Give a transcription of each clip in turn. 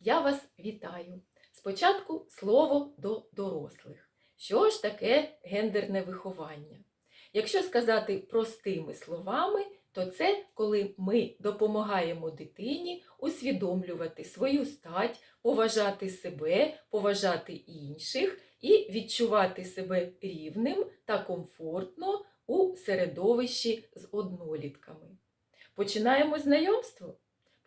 я вас вітаю. Спочатку слово до дорослих. Що ж таке гендерне виховання? Якщо сказати простими словами, то це коли ми допомагаємо дитині усвідомлювати свою стать, поважати себе, поважати інших і відчувати себе рівним та комфортно у середовищі з однолітками. Починаємо знайомство?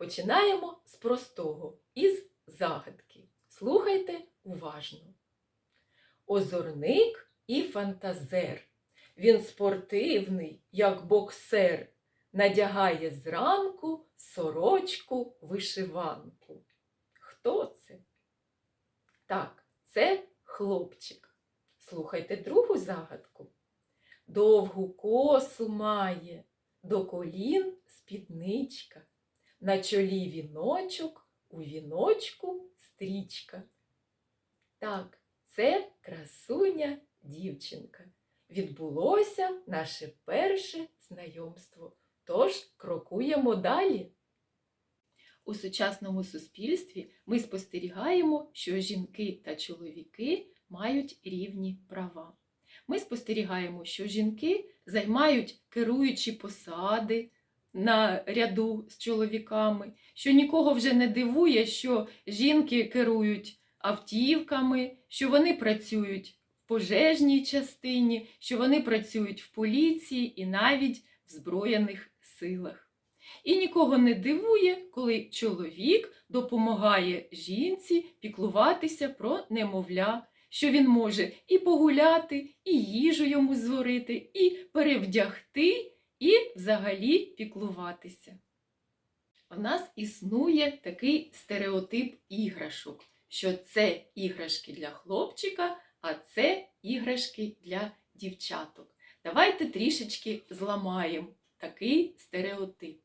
Починаємо з простого, із загадки. Слухайте уважно. Озорник і фантазер. Він спортивний, як боксер, надягає зранку сорочку вишиванку. Хто це? Так, це хлопчик. Слухайте другу загадку. Довгу косу має, до колін спідничка, на чолі віночок, у віночку стрічка. Так, це красуня дівчинка. Відбулося наше перше знайомство. Тож крокуємо далі. У сучасному суспільстві ми спостерігаємо, що жінки та чоловіки мають рівні права. Ми спостерігаємо, що жінки займають керуючі посади на ряду з чоловіками, що нікого вже не дивує, що жінки керують автівками, що вони працюють в пожежній частині, що вони працюють в поліції і навіть в Збройних силах. І нікого не дивує, коли чоловік допомагає жінці піклуватися про немовля, що він може і погуляти, і їжу йому зварити, і перевдягти, і взагалі піклуватися. У нас існує такий стереотип іграшок, що це іграшки для хлопчика, а це іграшки для дівчаток. Давайте трішечки зламаємо такий стереотип.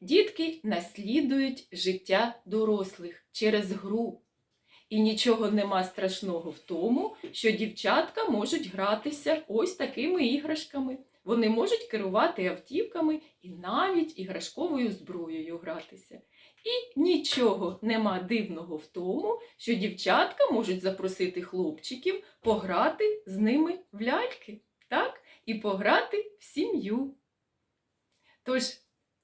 Дітки наслідують життя дорослих через гру. І нічого нема страшного в тому, що дівчатка можуть гратися ось такими іграшками. Вони можуть керувати автівками і навіть іграшковою зброєю гратися. І нічого нема дивного в тому, що дівчатка можуть запросити хлопчиків пограти з ними в ляльки, так? І пограти в сім'ю. Тож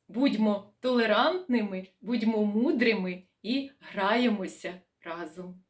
будьмо толерантними, будьмо мудрими і граємося разом.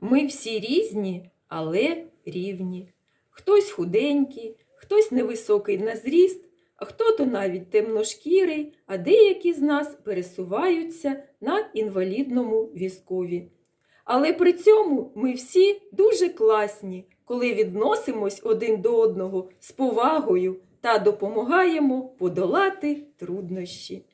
Ми всі різні, але рівні. Хтось худенький, хтось невисокий на зріст, а хто-то навіть темношкірий, а деякі з нас пересуваються на інвалідному візкові. Але при цьому ми всі дуже класні, коли відносимось один до одного з повагою та допомагаємо подолати труднощі.